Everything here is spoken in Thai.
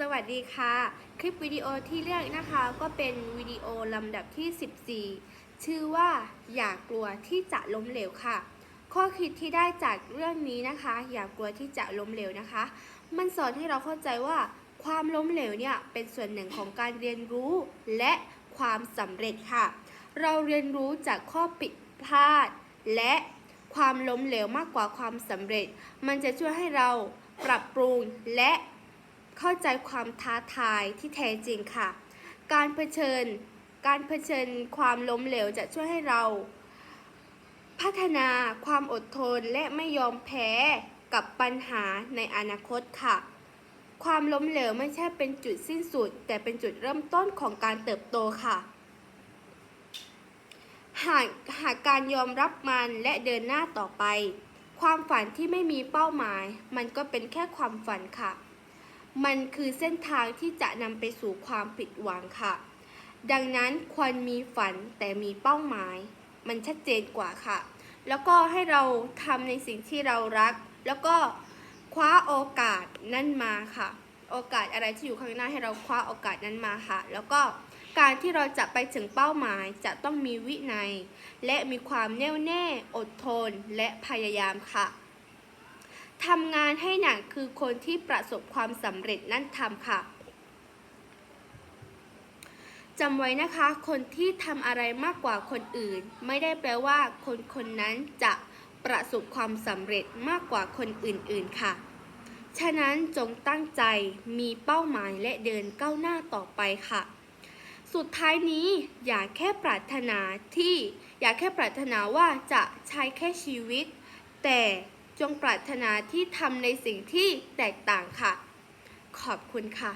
สวัสดีค่ะ คลิปวิดีโอที่เลือกนะคะก็เป็นวิดีโอลำดับที่ 14 ชื่อว่าอย่ากลัวที่จะล้มเหลวค่ะ ข้อคิดที่ได้จากเรื่องนี้นะคะ อย่ากลัวที่จะล้มเหลวนะคะ มันสอนให้เราเข้าใจว่า ความล้มเหลวเนี่ยเป็นส่วนหนึ่งของการเรียนรู้และความสำเร็จค่ะ เราเรียนรู้จากข้อผิดพลาด และความล้มเหลวมากกว่าความสำเร็จ มันจะช่วยให้เราปรับปรุงและ เข้าใจความท้าทายที่แท้จริงค่ะ การเผชิญ การเผชิญความล้มเหลวจะช่วยให้เรา พัฒนาความอดทนและไม่ยอมแพ้กับปัญหาในอนาคตค่ะ ความล้มเหลวไม่ใช่เป็นจุดสิ้นสุด แต่เป็นจุดเริ่มต้นของการเติบโตค่ะ หากหากการยอมรับมันและเดินหน้าต่อไป ความฝันที่ไม่มีเป้าหมาย มันก็เป็นแค่ความฝันค่ะ มันคือเส้นทางที่จะนำไปสู่ความผิดหวังค่ะ ดังนั้นควรมีฝันแต่มีเป้าหมาย มันชัดเจนกว่าค่ะ แล้วก็ให้เราทำในสิ่งที่เรารัก แล้วก็คว้าโอกาสนั้นมาค่ะ โอกาสอะไรที่อยู่ข้างหน้าให้เราคว้าโอกาสนั้นมาค่ะ แล้วก็การที่เราจะไปถึงเป้าหมายจะต้องมีวินัย และมีความแน่วแน่ อดทน และพยายามค่ะ ทำงานให้หนักคือคนที่ประสบความสำเร็จนั่นทำค่ะจำไว้นะคะ คนที่ทำอะไรมากกว่าคนอื่น ไม่ได้แปลว่า คนคนนั้นจะประสบความสำเร็จมากกว่าคนอื่นๆค่ะ ฉะนั้นจงตั้งใจมีเป้าหมายและเดินก้าวหน้าต่อไปค่ะ สุดท้ายนี้อย่าแค่ปรารถนาที่ อย่าแค่ปรารถนาว่าจะใช้แค่ชีวิต แต่ จงปรารถนาที่ทำในสิ่งที่แตกต่างค่ะ ขอบคุณค่ะ